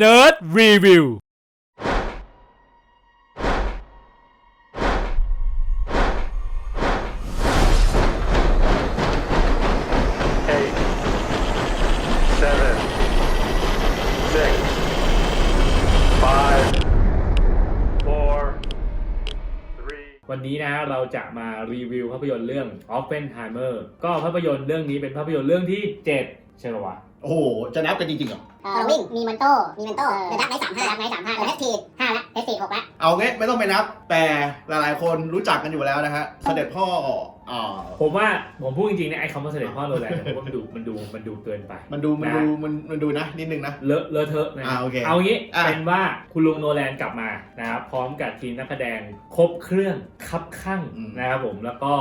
Nerd Review วันนี้นะเราจะมารีวิวภาพยนตร์เรื่อง Oppenheimer ก็ภาพยนตร์เรื่องนี้เป็นภาพยนตร์เรื่องที่ 7 ใช่ปะวะโอ้โห จะนับกันจริงๆเหรอ เออวิ่งมีมันโต้ มีมันโต้เดอะดักไนท์สามห้าดักไนท์สามห้าเดอะแฮชทีห้าละเฮชทีหกละเอางี้ไม่ต้องไปนับ แต่หลายๆคนรู้จักกันอยู่แล้วนะฮะ เสด็จพ่ออ่าผมว่าผมพูดจริงๆนะไอ้คำว่าเสด็จพ่อโรแลนด์เนี่ยผมว่ามันดูมันดูมันดูเกินไปมันดูมันนะดูมันมันดูนะนิดนึงนะ เลอะเลอะเทอะนะอ่าโอเคเอางี้อะ เป็นว่าคุณลุงโนแลนกลับมานะครับพร้อมกับทีมนักแสดงครบเครื่องคับข้างนะครับผมแล้วก็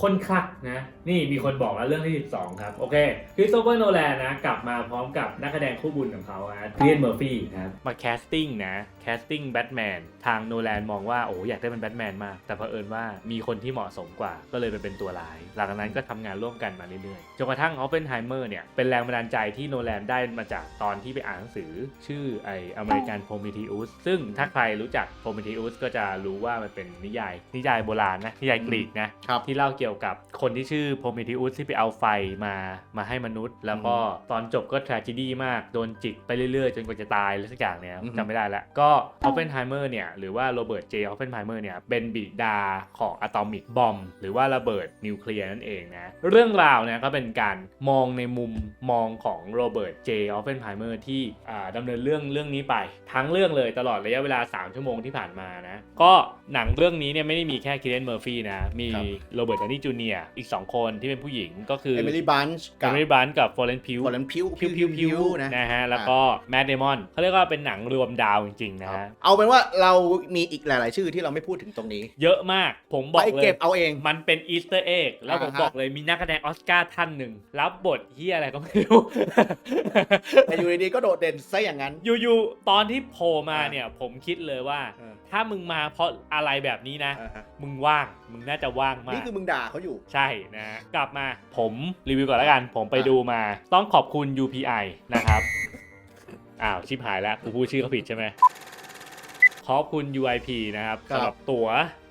คนคลักนะ นี่มีคนบอกแล้วเรื่องที่ 12 ครับ โอเคคริสโตเฟอร์โนแลนนะ กลับมาพร้อมกับนักแสดงคู่บุญของเขาอะเรียนเมอร์ฟี่นะครับมาแคสติ้งนะ แคสติ้งแบทแมนทางโนแลนมองว่า โอ้อยากได้เป็นแบทแมนมาก แต่เผอิญว่ามีคนที่เหมาะสมกว่า ก็เลยไปเป็นตัวร้าย หลังจากนั้นก็ทำงานร่วมกันมาเรื่อยๆ จนกระทั่งออฟเฟนไฮเมอร์เนี่ย เป็นแรงบันดาลใจที่โนแลนได้มาจากตอนที่ไปอ่านหนังสือ ชื่อไออเมริกันโพมิทิอุสซึ่งถ้าใครรู้จักโพมิทิอุสก็จะรู้ว่ามันเป็นนิยายนิยายโบราณนะนิยายกรีกนะครับที่เล่าเกี่ยวกับคนที่ชื่อโพมิทิอุสที่ไปเอาไฟมามาให้มนุษย์ แล้วก็ตอนจบก็ทร a g e d y มากโดนจิกไปเรื่อยๆ จนกว่าจะตายอะไรสักอย่างเนี่ยอือฮึจำไม่ได้แล้ว ก็ออฟเฟนไฮเมอร์เนี่ยหรือว่าโรเบิร์ตเจออฟเฟนไฮเมอร์เนี่ยเป็นบิดาของอะตอมิกบอมหรือว่าระเบิดนิวเคลียร์นั่นเองนะเรื่องราวเนี่ยก็เป็นการมองในมุมมองของโรเบิร์ตเจออฟเฟนไฮเมอร์ที่อ่าดำเนินเรื่องเรื่องนี้ไป ทั้งเรื่องเลยตลอดระยะเวลา 3 ชั่วโมงที่ผ่านมานะก็หนังเรื่องนี้เนี่ยไม่ได้มีแค่คิเลนเมอร์ฟี่นะมีครับโรเบิร์ตดาวนี่จูเนียร์อีก 2 คนที่เป็นผู้หญิงก็คือเอมิลี่บันช์เอกับมิลี่บันกับฟอร์เรนพิวฟอร์เรนพิวพิวพิวพิวนะนะฮะ แล้วก็แมดเดมอนเขาเรียกว่าเป็นหนังรวมดาวจริง ๆ นะฮะ เอาเป็นว่าเรามีอีกหลาย ๆ ชื่อที่เราไม่พูดถึงตรงนี้ เยอะมากผมบอไปกเลเก็ยบเอาเอง มันเป็นอีสเตอร์เอ็กแล้วผมอ่าฮะ บอกเลยมีนักแสดงออสการ์ท่านหนึ่ง รับบทเฮียอะไรก็ไม่รู้ แต่อยู่ดีๆก็โดดเด่นซะอย่างนั้น อยู่ๆตอนที่โผล่มาอ่าเนี่ย ผมคิดเลยว่า เออ ถ้ามึงมาเพราะอะไรแบบนี้นะอ่าฮะมึงว่าง มึงน่าจะว่างมาก นี่คือมึงด่าเขาอยู่ ใช่นะฮะกลับมา ผมรีวิวก่อนแล้วกัน ผมไปดูมา ต้องขอบคุณ UPI นะครับ อ้าว ชิบหายแล้ว กูพูดชื่อเขาผิดใช่ไหม ขอบคุณ UIP นะครับครับ สำหรับตั๋ว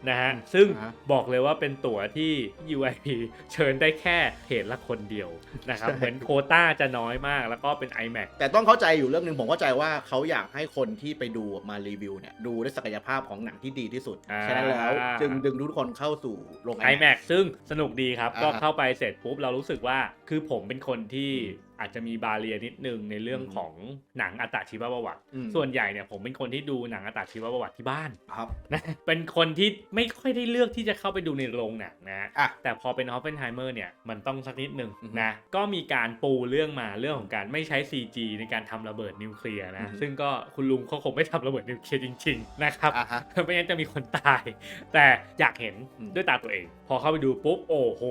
นะฮะ ซึ่งอ่าฮะบอกเลยว่าเป็นตั๋วที่ UIP เชิญได้แค่เพจละคนเดียวนะครับ เหมือนโควต้าจะน้อยมากแล้วก็เป็น iMac แต่ต้องเข้าใจอยู่เรื่องหนึ่งผมเข้าใจว่าเขาอยากให้คนที่ไปดูมารีวิวเนี่ยดูได้ศักยภาพของหนังที่ดีที่สุดอ่า ฉะนั้นแล้วจึงดึงทุกคนเข้าสู่โรง iMac ซึ่งสนุกดีครับ อ่าก็ฮะเข้าไปเสร็จปุ๊บเรารู้สึกว่า คือผมเป็นคนที่ อาจจะมีบาเรียนิดนึงในเรื่องอืมของหนังอัตชีวประวัติอืมส่วนใหญ่เนี่ยผมเป็นคนที่ดูหนังอัตชีวประวัติที่บ้านครับนะเป็นคนที่ไม่ค่อยได้เลือกที่จะเข้าไปดูในโรงหนังนะอะแต่พอเป็น Oppenheimer เนี่ยมันต้องสักนิดนึงอือฮึนะก็มีการปูเรื่องมาเรื่องของการไม่ใช้ CG ในการทำระเบิดนิวเคลียร์อืนะอฮึซึ่งก็คุณลุงเขาคงไม่ทำระเบิดนิวเคลียร์จริง ๆ นะครับอะฮะไม่งั้นจะมีคนตาย แต่อยากเห็นอืมด้วยตาตัวเอง พอเข้าไปดูปุ๊บโอ้โห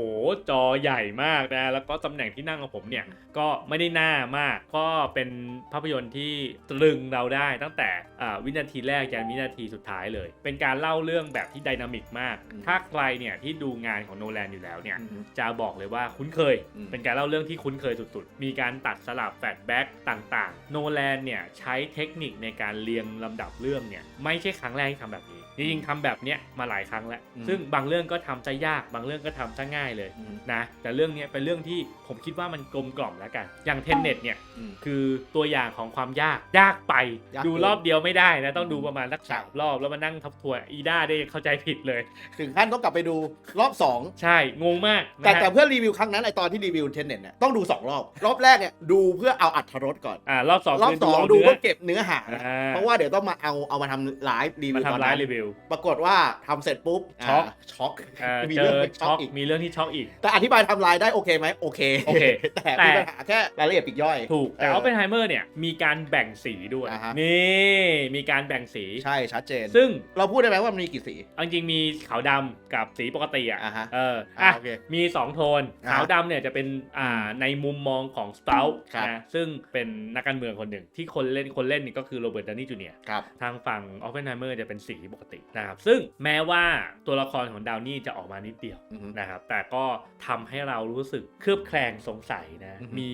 จอใหญ่มากนะแล้วก็ตำแหน่งที่นั่งของผมเนี่ยก็ไม่ได้หน้ามาก ก็เป็นภาพยนตร์ที่ตรึงเราได้ตั้งแต่อ่าวินาทีแรกยันวินาทีสุดท้ายเลย เป็นการเล่าเรื่องแบบที่ไดนามิกมากอืมถ้าใครเนี่ยที่ดูงานของโนแลนอยู่แล้วเนี่ยอืมจะบอกเลยว่าคุ้นเคยอืมเป็นการเล่าเรื่องที่คุ้นเคยสุดๆ มีการตัดสลับแฟลชแบ็กต่างๆ โนแลนเนี่ยใช้เทคนิคในการเรียงลำดับเรื่องเนี่ยไม่ใช่ครั้งแรกที่ทำแบบนี้ จริงๆทำแบบเนี้ยมาหลายครั้งแล้ว อืม ซึ่งบางเรื่องก็ทำซะยาก บางเรื่องก็ทำซะง่ายเลยอืมนะ แต่เรื่องเนี้ยเป็นเรื่องที่ผมคิดว่ามันกลมกล่อมแล้วกัน อย่างเทนเน็ตเนี่ยอืม คือตัวอย่างของความยาก ยากไป ยากดูเกินรอบเดียวไม่ได้นะ ต้องดูอืมประมาณสักใช่ สามรอบแล้วมานั่งทบทวนอีด้าได้เข้าใจผิดเลย ถึงขั้นต้องกลับไปดูรอบสอง ใช่ งงมากนะแต่ฮะแต่เพื่อรีวิวครั้งนั้นไอตอนที่รีวิวเทนเน็ตเนี่ยต้องดู 2 รอบ รอบแรกเนี่ยดูเพื่อเอาอัดรสก่อน อ่ารอบสองรอบคืสองเาดูเนื้ เพื่อเก็บเนื้อหาอ่า เพราะว่าเดี๋ยวต้องมาเอาเอามาทำไลฟ์รีวิมาวตอนทำร้ายนั้นรีวิวปรากฏว่าทำเสร็จปุ๊บช็อกาช็อกเอ่อมีเจเรื่องอเป็นช็ช็ออกกอีก มีเรื่องที่ช็อกอีก แต่อธิบายไทำลายได้โอเคไหมโอเค โอเค แต่แต่มีปัญหาแค่รายละเอียดปลีกย่อย ถูก แต่เออออปเพนไฮเมอร์เนี่ย มีการแบ่งสีด้วย อ่าฮะ นี่ มีการแบ่งสี ใช่ชัดเจน ซึ่งเราพูดได้ไหมว่ามันมีกี่สี เอาจริงๆมีขาวดำกับสีปกติอะอ่าฮะเอออ่าอะโอเคมี 2 โทน อ่าขาวดำเนี่ยจะเป็นอ่าในมุมมองของสเปาครับ นะซึ่งเป็นนักการเมืองคนหนึ่งที่คนเล่นคนเล่นนี่ก็คือโรเบิร์ตดานี่จูเนียร์ครับ ทางฝั่งออฟเฟนไฮเมอร์จะเป็นสีปกติตินะครับซึ่งแม้ว่าตัวละครของดาวนี่จะออกมานิดเดียวอือฮึนะครับแต่ก็ทำให้เรารู้สึกเคลือบแคลงสงสัยนะอือฮึมี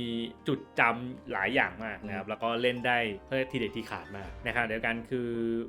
จุดจำหลายอย่างมากนะครับแล้วก็เล่นได้เพื่อทีเด็ดทีขาดมากนะครับเดียวกันคือ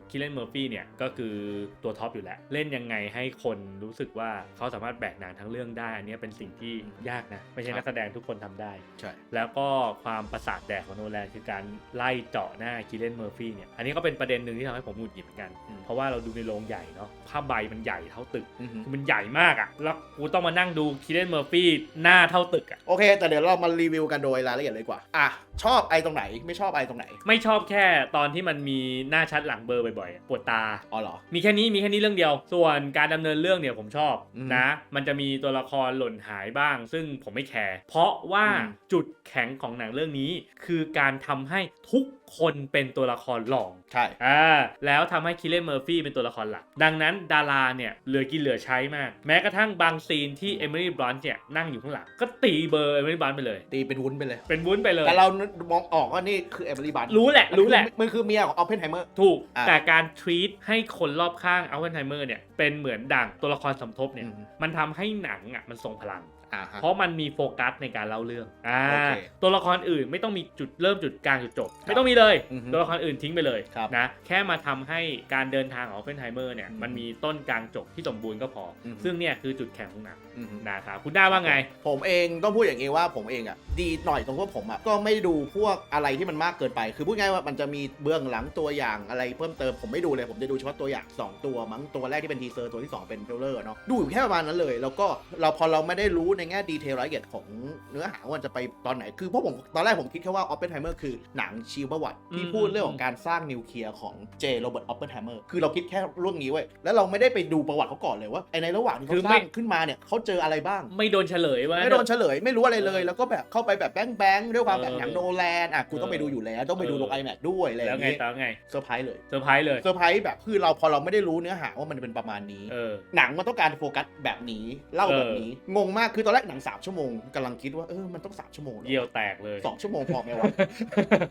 คิเลนเมอร์ฟี่เนี่ยก็คือตัวท็อปอยู่แล้ว เล่นยังไงให้คนรู้สึกว่าเขาสามารถแบกหนังทั้งเรื่องได้อันเนี้ยเป็นสิ่งที่ยากนะไม่ใช่นักแสดงทุกคนทำได้ใช่แล้วก็ความประสาทแดกของโนแลนคือการไล่เจาะหน้าคิเลนเมอร์ฟี่เนี่ยอันนี้ก็เป็นประเด็นหนึ่งที่ทำให้ผมหงุดหงิดเหมือนกันอืมเพราะว่าเราดูในโรงใหญ่เนาะผ้าใบมันใหญ่เท่าตึกอือฮึคือมันใหญ่มากอะแล้วกูต้องมานั่งดูคิเลนเมอร์ฟี่หน้าเท่าตึกอะโอเค แต่เดี๋ยวเรามารีวิวกันโดยรายละเอียดเลยดีกว่า อะ ชอบไอตรงไหนไม่ชอบไอตรงไหน ไม่ชอบแค่ตอนที่มันมีหน้าชัดหลังเบลอร์บ่อยๆอะปวดตาอ๋อเหรอมีแค่นี้มีแค่นี้เรื่องเดียว ส่วนการดำเนินเรื่องเนี่ยผมชอบอืมนะ มันจะมีตัวละครหล่นหายบ้าง ซึ่งผมไม่แคร์เพราะว่าอืมจุดแข็งของหนังเรื่องนี้ คือการทำให้ทุกคนเป็นตัวละครหลองใช่อ่าแล้วทำให้คิเลนเมอร์ฟี่เป็นตัวละครหลัก ดังนั้นดาราเนี่ยเหลือกินเหลือใช้มาก แม้กระทั่งบางซีนที่เอมิลี่บลอนเนี่ยนั่งอยู่ข้างหลัง ก็ตีเบอร์เอมิลี่บลอนไปเลย ตีเป็นวุ้นไปเลย เป็นวุ้นไปเลย แต่เรามองออกว่านี่คือเอมิลี่บันรู้แหละรู้แหละมันคือเมียของออปเพนไฮเมอร์ถูกอะแต่การทรีตให้คนรอบข้างอัลเวนไฮเมอร์เนี่ยเป็นเหมือนดั่งตัวละครสมทบเนี่ยอืมมันทำให้หนังอะมันทรงพลังอ่าฮะ เพราะมันมีโฟกัสในการเล่าเรื่องอ่าโอเคตัวละครอื่นไม่ต้องมีจุดเริ่มจุดกลางจุดจบ ไม่ต้องมีเลยอือฮึตัวละครอื่นทิ้งไปเลยครับนะแค่มาทำให้การเดินทางของอัลเวนไฮเมอร์เนี่ยอืมมันมีต้นกลางจบที่สมบูรณ์ก็พออมซึ่งเนี่ยคือจุดแข็งของหนัง อือฮึ นะครับคุณด้าว่าไง ผมเองต้องพูดอย่างนี้ว่าผมเองอะดีหน่อยตรงว่าผมอะก็ไม่ดูพวกอะไรที่มันมากเกินไป คือพูดง่ายว่ามันจะมีเบื้องหลังตัวอย่างอะไรเพิ่มเติมผมไม่ดูเลยผมจะดูเฉพาะตัวอย่าง2ตัวมั้งตัวแรกที่เป็นทีเซอร์ตัวที่2เป็นเทรลเลอร์เนาะดูอยู่แค่ประมาณนั้นเลย แล้วก็เราพอเราไม่ได้รู้ในแง่ดีเทลรายละเอียดของเนื้อหาว่ามันจะไปตอนไหนคือเพราะผมตอนแรกผมคิดแค่ว่าออปเปนไฮเมอร์คือหนังชีวประวัติที่อืมพูดเรื่องของการสร้างนิวเคลียร์ของเจโรเบิร์ตออปเปนไฮเมอร์คือเราคิดแค่เรื่องนี้ไว้ยแล้วเราไม่ได้ไปดูประวัติเขาก่อนเลยว่าไอในระหว่างที่คือเขาสไม่ ร้างขึ้นมาเนี่ยเขาเจออะไรบ้าง ไม่โดนเฉลยว่า ไม่โดนเฉลยไม่รู้อะไรเลย แล้วก็แบบเข้าไปแบบแบงแบงด้วยความแบบเออหนังโนแลนอะกูต้องไปดูอยู่แล้วต้องไปดูเออลง iMac ด้วยอะไรอแล้วย่างไงงี้ต่อไงเซอร์ไพรส์เลยเซอร์ไพรส์เลยเซอร์ไพรส์แบบคือเราพอเราไม่ได้รู้เนื้อหาว่ามันเป็นประมาณนี้ เออ หนังมันต้องการโฟกัสแบบนี้ เล่าแบบนี้ งงมากคือตอนแรกหนัง3ชั่วโมงกำลังคิดว่าเออมันต้อง3ชั่วโมงหรอ เยี่ยวแตกเลย สองชั่วโมงพอไหมวะ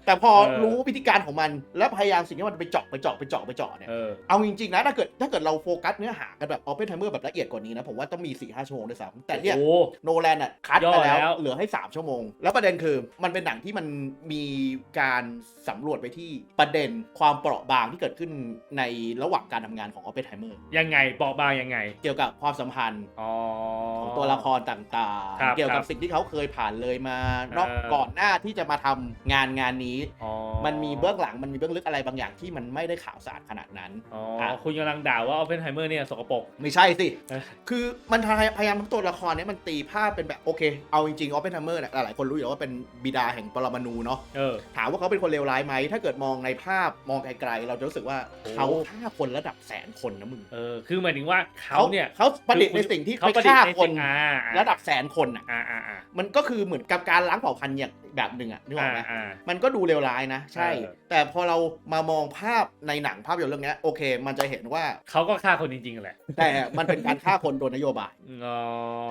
แต่พอเออ รู้วิธีการของมัน แล้วพยายามสิ่งที่มันไปเจาะไปเจาะไปเจาะไปเจาะเนี่ย เออ เอาจริงๆนะถ้าเกิดถ้าเกิดเราโฟกัสเนื้อหากันแบบออเปนไทเมอร์แบบละเอียดกว่านี้นะ ผมว่าต้องมี4ี่ห้าชั่วโมงด้วยซ้ำแต่เนี่ยโอ้ โนแลนอะคัดย่อไปแล้ว แล้ว เหลือให้ 3 ชั่วโมง แล้วประเด็นคือมันเป็นหนังที่มันมีการสำรวจไปที่ประเด็นความเปราะบางที่เกิดขึ้นในระหว่างการทำงานของออปเปนไฮเมอร์ยังไงบอกบางยังไง เกี่ยวกับความสัมพันธ์อ๋อ ของตัวละครต่างครับๆ เกี่ยวคกัรับบสิ่งที่เขาเคยผ่านเลยมานอกเออ ก่อนหน้าที่จะมาทำงานงานนี้ อ๋อ มันมีเบื้องหลังมันมีเบื้องลึกอะไรบางอย่างที่มันไม่ได้ข่าวสารขนาดนั้นอ๋ออะคุณกำลังด่าว่าออฟเฟนไฮเมอร์เนี่ยสกปรกไม่ใช่สิเออคือมันพยายามทุกตัวละครเนี่ยมันตีภาพเป็นแบบโอเค เอาจริงๆออฟเปนไฮเมอร์เนี่ยหลายๆคนรู้อยู่แล้วว่าเป็นบิดาแห่งปรมาณูเนาะเออถามว่าเขาเป็นคนเลวร้ายไหมถ้าเกิดมองในภาพมองไกลๆเราจะรู้สึกว่าโอ้เขาฆ่าคนระดับแสนคนนะมึงเออคือหมายถึงว่าเขาเนี่ยเขาประดิษฐ์ในสิ่งที่เขาไปประดิษฆ่าฐ์ในคสิ่นงอ่าอ่าระดับแสนคนอะอ่าอ่าอ่ามันก็คือเหมือนกับการล้างเผ่าพันธุ์อย่างแบบหนึ่งอะนึกออกไหมอ่ามันก็ดูเลวร้ายนะใช่เออแต่พอเรามามองภาพในหนังภาพยนตร์เรื่องเนี้ยโอเค มันจะเห็นว่าเขาก็ฆ่าคนจริงๆแหละ แต่มันเป็นการฆ่าคนโดยนโยบายอ๋อ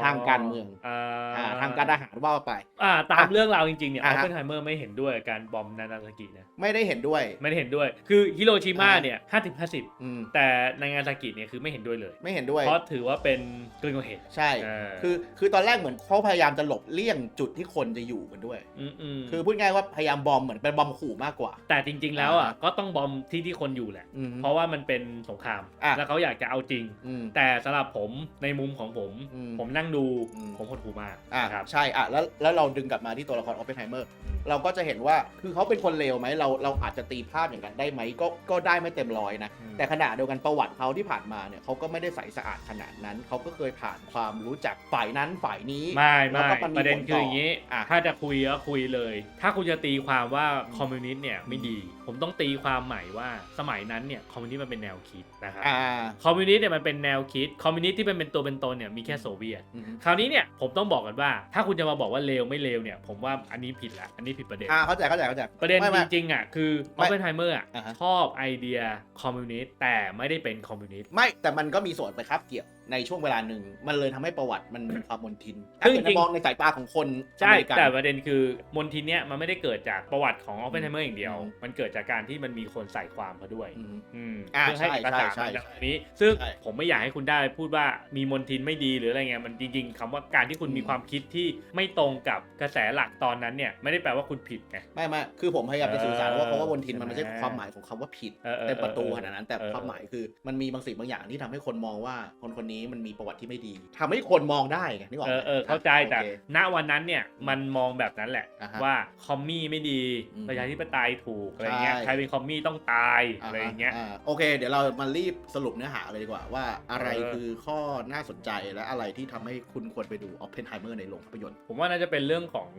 ทางการเมืองอ่าอ่าทางการทหารว่าไปอ่าตามเรื่องราวจริงๆเนี่ยออ่าอฟฮะเฟนไฮเมอร์ไม่เห็นด้วยกับการบอมนานาซากินะไม่ได้เห็นด้วย ไม่ได้เห็นด้วย คือฮิโรชิมาอ่าเนี่ยห้าสิบห้าสิบอืมแต่นางาซากิเนี่ยคือไม่เห็นด้วยเลย ไม่เห็นด้วยเพราะถือว่าเป็นเกินกว่าเหตุใช่เออคือคือตอนแรกเหมือนเขาพยายามจะหลบเลี่ยงจุดที่คนจะอยู่กันด้วยอืมอืมคือพูดง่ายว่าพยายามบอมเหมือนเป็นบอมขู่มากกว่า แต่จริง ๆ แล้วอะอ่าก็ต้องบอมที่ที่คนอยู่แหละอืมเพราะว่ามันเป็นสงครามอะแล้วเขาอยากจะเอาจริงอืมแต่สำหรับผมในมุมของผมอืมผมนั่งดูอืมผมหดหูมากอะนะครับใช่อะแล้วแล้วเราดึงกลับมาที่ตัวละครออปเปนไฮเมอร์เราก็จะเห็นว่าคือเขาเป็นคนเลวไหมเราเราอาจจะตีภาพอย่างนั้นได้ไหมก็ก็ได้ไม่เต็มร้อยนะอืมแต่ขณะเดียวกันประวัติเขาที่ผ่านมาเนี่ยเขาก็ไม่ได้ใสสะอาดขนาดนั้นเขาก็เคยผ่านความรู้จักฝ่ายนั้นฝ่ายนี้ไม่แล้วไม่ก็มันมีประเด็นผลคืออย่างนี้อะถ้าจะคุยก็คุยเลย ถ้าคุณจะตีความว่าคอมมิวนิสต์เนี่ยไม่ดีผมต้องตีความใหม่ว่าสมัยนั้นเนี่ยคอมมิวนิสต์มันเป็นแนวคิดนะครับอ่าคอมมิวนิสต์เนี่ยมันเป็นแนวคิดคอมมิวนิสต์ที่เป็นเป็นตัวเป็นตนเนี่ยมีแค่โซเวียตอืมคราวนี้เนี่ยผมต้องบอกกันว่า ถ้าคุณจะมาบอกว่าเลวไม่เลวเนี่ยผมว่าอันนี้ผิดละอันนี้ผิดประเด็นอ่าเข้าใจเข้าใจเข้าใจประเด็นไม่จไม่ริงๆอะคือไม่ออฟเฟนไฮเมอร์อะอ่าฮะชอบไอเดียคอมมิวนิสต์แต่ไม่ได้เป็นคอมมิวนิสต์ไม่แต่มันก็มีส่วนไปครับเกี่ยวในช่วงเวลาหนึ่งมันเลยทำให้ประวัติมันมีความมนทินซึ่ถ้างเกิดจริงมองในสายตาของคนใช่อเมริกันแต่ประเด็นคือมนทินเนี้ยมันไม่ได้เกิดจากประวัติของออฟเฟนไฮเมอร์อย่างเดียวอืมมันเกิดจากการที่มันมีคนใส่ความเขาด้วย อืมอืมอ่าเพื่อให้เอกสารใช่มันใช่แบบนี้ ซึ่งใช่ผมไม่อยากให้คุณได้พูดว่ามีมนทินไม่ดีหรืออะไรเงี้ยมันจริง ๆคำว่าการที่คุณอืมมีความคิดที่ไม่ตรงกับกระแสหลักตอนนั้นเนี่ยไม่ได้แปลว่าคุณผิดไงไม่ไม่คือผมพยายามจะสื่อสารว่าเออเพราะว่ามนทินมันไม่ใช่ใช่ไหมความหมายของคำว่าผิดเออเออเต็มประตูเออขนาดนั้น แต่เออความหมายคือมันมีบางสิ่งบางอย่างที่ทำให้คนมองว่าคนคนนี้มันมีประวัติที่ไม่ดีทำให้คนมองได้ไงนึกออกเอไหมอเออเข้าใจแต่โอเคณวันนั้นเนี่ยมันมองแบบนั้นแหละอ่าฮะว่าคอมมี่ไม่ดีอืมประชาธิปไตยถูกอะไรเงี้ยใช่ใครเป็นคอมมี่ต้องตายอะไรอย่างเงี้ยาโอเค เดี๋ยวเรามารีบสรุปเนื้อหาเลยดีกว่า ว่าอะไรเออคือข้อน่าสนใจและอะไรที่ทำให้คุณควรไปดู Oppenheimer ในโรงภาพยนตร์ ผมว่าน่าจะเป็นเรื่องของ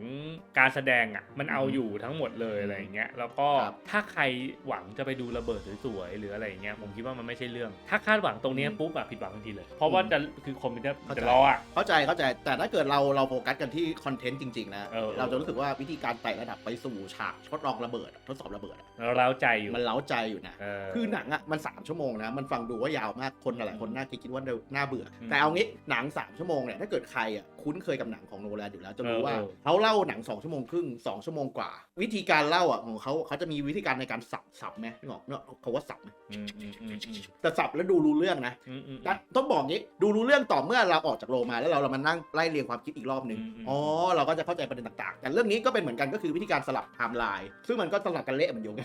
การแสดงอะมันเอาอืมอยู่ทั้งหมดเลยอะไรอย่างเงี้ยแล้วก็ครับถ้าใครหวังจะไปดูระเบิดสวยๆหรืออะไรอย่างเงี้ยผมคิดว่ามันไม่ใช่เรื่อง ถ้าคาดหวังตรงเนี้ยอืมปุ๊บอะผิดหวังทันทีเลย เพราะว่าอืมจะคือคอมพิวเตอร์เข้าใจจะรออะเข้าใจเข้าใจแต่ถ้าเกิดเราเราโฟกัสกันที่คอนเทนต์จริงๆนะเออเราจะรู้สึกว่าวิธีการไต่ระดับไปสู่ฉากทดลองระเบิดอะทดสอบระเบิดอะเราเล้าใจอยู่ มันเล้าใจอยู่นะ เออ คือหนังอะมัน 3 ชั่วโมงนะ มันฟังดูว่ายาวมาก คนหลายๆคนน่าคิดคิดว่าน่าเบื่ออมแต่เอางี้หนัง 3 ชั่วโมงเนี่ยถ้าเกิดใครอะคุ้นเคยกับหนังของโนแลนอยู่แล้วจะรู้เออว่าเออ เขาเล่าหนัง 2 ชั่วโมงครึ่ง 2 ชั่วโมงกว่า วิธีการเล่าอะของเขาเขาจะมีวิธีการในการสับสับไหมนึกออกเนอะเขาว่าสับไหมอืมอืมอืมอืมแต่สับแล้วดูรู้เรื่องนะอืมอืม แต่ต้องบอกงี้ดูรู้เรื่องต่อเมื่อเราออกจากโรงมาแล้วเราเรามานั่งไล่เรียงความคิดอีกรอบหนึ่ง อืมอืมอ๋อ เราก็จะเข้าใจประเด็นต่างๆ แต่เรื่องนี้ก็เป็นเหมือนกันก็คือวิธีการสลับไทม์ไลน์ซึ่งมันก็สลับกันเละเหมือนอยู่ไงอืม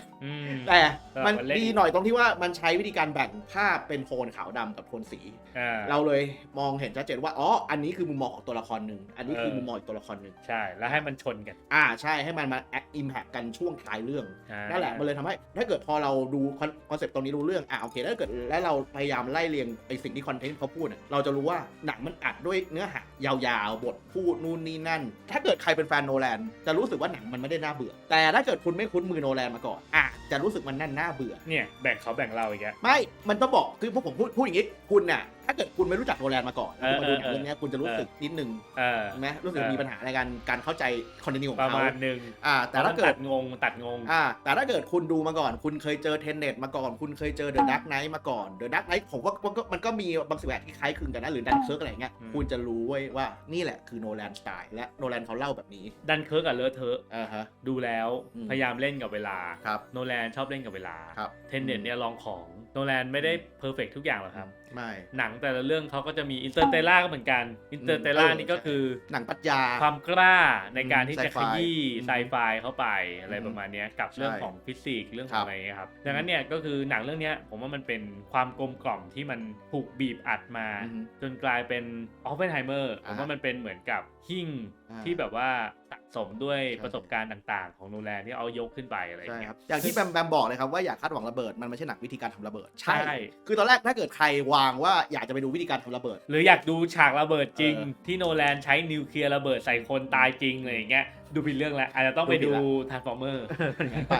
แต่มันสลับกันเละดีหน่อยตรงที่ว่ามันใช้วิธีการแบ่งภาพเป็นโทนขาวดำกับโทนสีอ่าเราเลยมองเห็นชัดเจนว่าอ๋ออันนี้คือมุมมองของตัวละครหนึ่งอันนี้คือเออมุมมองอีกตัวละครหนึ่งใช่แล้วให้มันชนกัน อ่าใช่ให้มันมาแอคอิมแพคกันช่วงท้ายเรื่องอ่านั่นแหละมันเลยทำให้ถ้าเกิดพอเราดูคอนเซปต์ตรงนี้รู้เรื่องอ่าโอเคถ้าเกิดแล้วเราพยายามไล่เรียงไอสิ่งที่คอนเทนต์เขาพูดเนี่ยเราจะรู้ว่าหนังมันอัดด้วยเนื้อหายาวๆบทพูดนู่นนี่นั่น ถ้าเกิดใครเป็นแฟนโนแลนจะรู้สึกว่าหนังมันไม่ได้น่าเบื่อ แต่ถ้าเกิดคุณไม่คุ้นมือโนแลนมาก่อนอะ จะรู้สึกมันนั่นน่าเบื่อ เนี่ยแบ่งเขาแบ่งเราอีกแล้ว ไม่ มันต้องบอก คือพวกผมพูดพูดอย่างนี้ คุณน่ะ ถ้าเกิดคุณไม่รู้จักโรแลนด์มาก่อนแล้วคุณมาดูหนังเออเรื่องเนี้ยคุณจะรู้สึกนิดนึงเออ ใช่ไหมรู้สึกเออ มีปัญหาในการการเข้าใจคอนเทนต์ของประเขามาณหนึ่งอ่า แต่ถ้าเกิตัดดงงตัดงง อ่า แต่ถ้าเกิดคุณดูมาก่อน คุณเคยเจอเทนเน็ตมาก่อน คุณเคยเจอเดอะดักไนท์มาก่อน เดอะดักไนท์ผมว่ามันก็มันก็มีบางสิ่งแบบที่คล้ายคลึงกันนะ หรือดันเคิร์กอะไรเงี้ย อืม คุณจะรู้เว้ยว่า นี่แหละคือโนแลนสไตล์และโนแลนเขาเล่าแบบนี้ดันเคิร์กกับเลอะเทอะ อ่าฮะ ดูแล้วอืม พยายามเล่นกับเวลา ครับ โนแลนชอบเล่นกับเวลา ครับ เทนเน็ตเนี่ยลองของโนแลนไม่ได้เพอร์เฟกทุกอย่างหรอกครับ ไม่ หนังแต่ละเรื่องเขาก็จะมีอินเตอร์เตล่าก็เหมือนกันอินเตอร์เตล่าเออ นี่ก็คือหนังปรัชญา ความกล้าในการที่อืมจะไซขไฟยี้อืมไซไฟเข้าไปอะไรประมาณเนี้ยกับใช่เรื่องของฟิสิกส์เรื่องขครัองบ อะไรเงี้ยครับดังนั้นเนี่ยก็คือหนังเรื่องเนี้ยผมว่ามันเป็นความกลมกล่อมที่มันถูกบีบอัดมา อือฮึจนกลายเป็นออฟเฟนไฮเมอร์ผอ่ามว่ามันเป็นเหมือนกับหิ้งอ่า ที่แบบว่าสะสมด้วยใช่ประสบการณ์ต่าง ๆ ของโนแลนที่เอายกขึ้นไปอะไรใช่เงี้ครัยบอย่างที่แบมแบมบอกเลยครับว่าอย่าคาดหวังระเบิดมันไม่ใช่หนังวิธีการทำระเบิด ใช่ คือตอนแรกถ้าเกิดใครวางว่าอยากจะไปดูวิธีการทำระเบิด หรืออยากดูฉากระเบิดจริงเออที่โนแลนใช้นิวเคลียร์ระเบิดใส่คนตายจริงอะไรอย่างเงี้ย ดูผิดเรื่องแล้วอาจจะต้องไปดูผิดูดละ ทาร์ฟอร์เมอร์ไป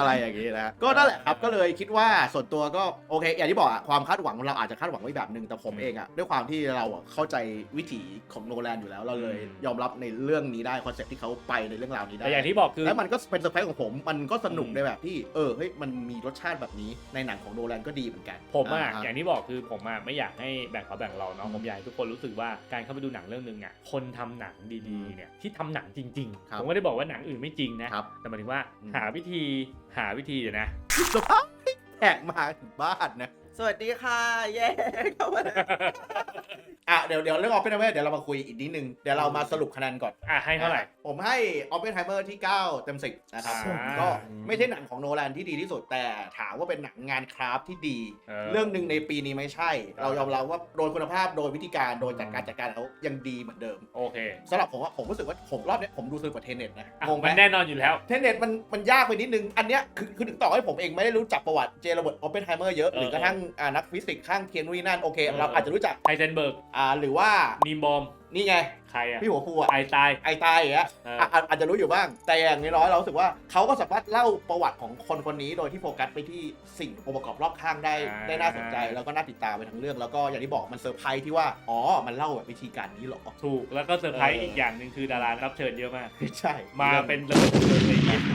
อะไรอย่างนี้นะก็นั่นแหละครับก็เลยคิดว่าส่วนตัวก็โอเค อย่างที่บอกอะความคาดหวังเราอาจจะคาดหวังไว้แบบหนึ่งแต่ผมอืมเองอะด้วยความที่เราอะเข้าใจวิถีของโนแลนอยู่แล้วเราเลยอืมยอมรับในเรื่องนี้ได้คอนเซ็ปต์ที่เขาไปในเรื่องราวนี้ได้ แต่อย่างที่บอกคือ แล้วมันก็เป็นเซอร์ไพรส์ของผม มันก็สนุกอืม ในแบบที่ เออ เฮ้ย มันมีรสชาติแบบนี้ ในหนังของโนแลนก็ดีเหมือนกันผมอะา อย่างที่บอกคือผมอะไม่อยากให้แบ่งเขาแบ่งเราเนาะอืมผมอยากให้ทุกคนรู้สึกว่าการเข้าไปดูหนังเรื่องหนึงอะคนทำหนังดีๆเนี่ยที่ทำหนังจริงครับๆผมไม่ได้บอกว่าหนังอื่นไม่จริงนะครับแต่หมายถึงว่าอืมหาวิธีหาวิธีเดี๋ยวนะสภาพแขกมาถึงบ้านนะ สวัสดีค่ะ เย้เข้ามาแล้วอะเดี๋ยวเดี๋ยวเรื่องออฟเฟนไฮเมอร์เดี๋ยวเรามาคุยอีกนิดนึง เดี๋ยวเรามาสรุปคะแนนก่อน อะให้เท่าไหร่ ผมให้ออฟเฟนไฮเมอร์ที่ 9 เต็ม 10 นะครับอ่าก็ไม่ใช่หนังของโนแลนที่ดีที่สุด แต่ถามว่าเป็นหนังงานคราฟต์ที่ดี เออเรื่องหนึ่งในปีนี้ไม่ใช่เออเรายอมรับว่าโดยคุณภาพโดยวิธีการโดยจัดการจัดการเขายังดีเหมือนเดิมโอเคสำหรับผมว่าผมรู้สึกว่าผมรอบเนี้ยผมดูสนุกกว่าเทนเน็ตนะอะงงไหม มันแน่นอนอยู่แล้ว เทนเน็ตมันมันยากไปนิดนึง อันเนี้ยคือคือถึงต่อให้ผมเองไม่ได้รู้จักประวัติเจโรเบิร์ตออปเพนไฮเมอร์เยอะ เออหรือกระทั่งอ่านักฟิสิกส์ข้างเคียงนู่นนนั่นโอเค เออ เราอาจจะรู้จักไฮเซนเบิร์กอ่าหรือว่านีมบอมนี่ไง ใครอะพี่หัวฟูอะไอตาย ไอตายอย่างเงี้ยเอออะอะอาจจะรู้อยู่บ้าง แต่อย่างน้อยๆเรารู้สึกว่าเขาก็สามารถเล่าประวัติของคนคนนี้โดยที่โฟกัสไปที่สิ่งองค์ประกอบรอบข้างได้อ่า ได้น่าสนใจ แล้วก็น่าติดตามไปทั้งเรื่อง แล้วก็อย่างที่บอกมันเซอร์ไพรส์ที่ว่า อ๋อ มันเล่าแบบวิธีการนี้เหรอ ถูกแล้วก็เซอร์ไพรส์เอออี อีกอย่างหนึ่งคือดารารับเชิญเยอะมาก ใช่มาเป็นระเบิดเชิญเลยเนี่ย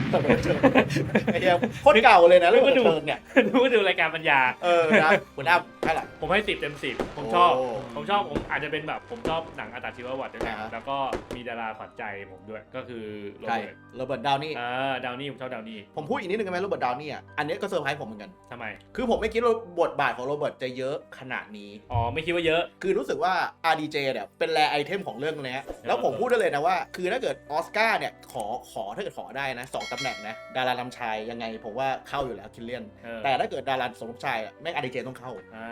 ไอ้เหี้ยโคตรเก่าเลยนะเรื่องนึกว่าดูเชิญเนี่ยดูว่าดูรายการปัญญา เออนะคุณอ้ำเท่าไหร่ผมให้สิบเต็มสิบผมชอบ โอ้ผมชอบ ผมอาจจะเป็นแบบ ผมชอบหนังอาตาชีววัตรด้วยนะอ่าฮะ แล้วก็มีดาราขวัญใจผมด้วย ก็คือโรใช่เบิร์ตโรเบิร์ตดาวนี่ อ่าดาวนี่ผมชอบดาวนี่ผมพูดอีกนิดนึงได้ไหมโรเบิร์ตดาวนี่อะ อันนี้ก็เซอร์ไพรส์ผมเหมือนกัน ทำไม คือผมไม่คิดว่าบทบาทของโรเบิร์ตจะเยอะขนาดนี้ อ๋อ ไม่คิดว่าเยอะ คือรู้สึกว่า RDJ เนี่ยเป็นแรไอเทมของเรื่องเนี้ยแล้วผมพูดได้เลยนะว่า คือถ้าเกิดออสการ์เนี่ยขอขอถ้าเกิดขอได้นะสองตำแหน่งนะดารานำชายยังไงผมว่าเข้าอยู่แล้วคิลเลียน เออแต่ถ้าเกิดดาราสมทบชายอะแม่ง RDJ ต้องเข้า อ่า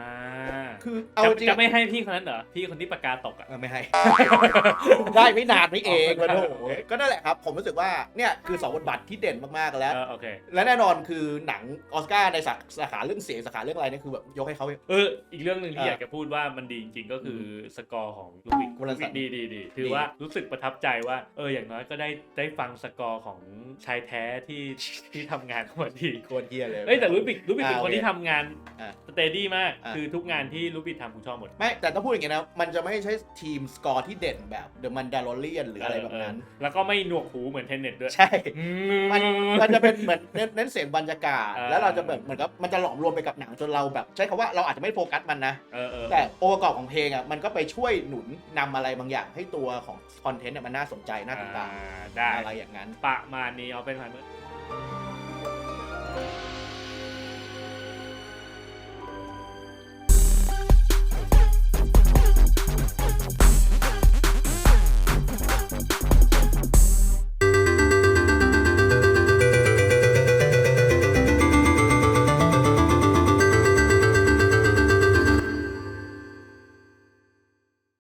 คือเอาจะจริงจะไม่ให้พี่คนนั้นเหรอ พี่คนที่ปากกาตกอะ เออไม่ให้ ได้ไม่นานไม่เองอ๋อมาโถโอเคก็นั่นแหละครับ ผมรู้สึกว่าเนี่ยคือสองบทบาทที่เด่นมากๆแล้ว เออโอเค และแน่นอนคือหนังออสการ์ในสาสาขาเรื่องเสียงสาขาเรื่องอะไรเนี่ยคือแบบยกให้เขา เออ อีกเรื่องหนึ่งที่อะอยากจะพูดว่ามันดีจริงๆ ก็คือสกอร์ของลูกวิกกุลสันดีดีดีถือว่ารู้สึกประทับใจว่า เอออย่างน้อยก็ได้ได้ฟังสกอร์ของ ชายแท้ที่ที่ทำงานมาดีโคตรเฮียเลย เอ้ยแต่ลูกบิกลูกบิกเป็นอ่าคนที่โอเคทำงานอ่าสเตดี้มากอ่าคือทุกงานที่ลูกบิกทำผมชอบหมด ไม่แต่ต้องพูดอย่างงี้นะ มันจะไม่ใช่ทีมสกอร์ที่เด่นแบบเดอะมันดา l เ r ียนหรืออะไรแบบนั้นเออแล้วก็ไม่หนวกหูเหมือนเทนเน็ตด้วย ใช่ มันมันจะเป็นเหมือนเน้นเน้นเสียงบรรยากาศอ่าแล้วเราจะแบบเหมือนกับมันจะหลอมรวมไปกับหนังจนเราแบบ ใช้คำว่าเราอาจจะไม่โฟกัสมันนะเออเออแต่องค์ประกอบของเพลงอะมันก็ไปช่วยหนุนนำอะไรบางอย่างให้ตัวของคอนเทนต์เนี่ยมันน่าสนใจน่าติดตามอ่าได้อะไรอย่างนั้นประมาณนี้你要变坏吗？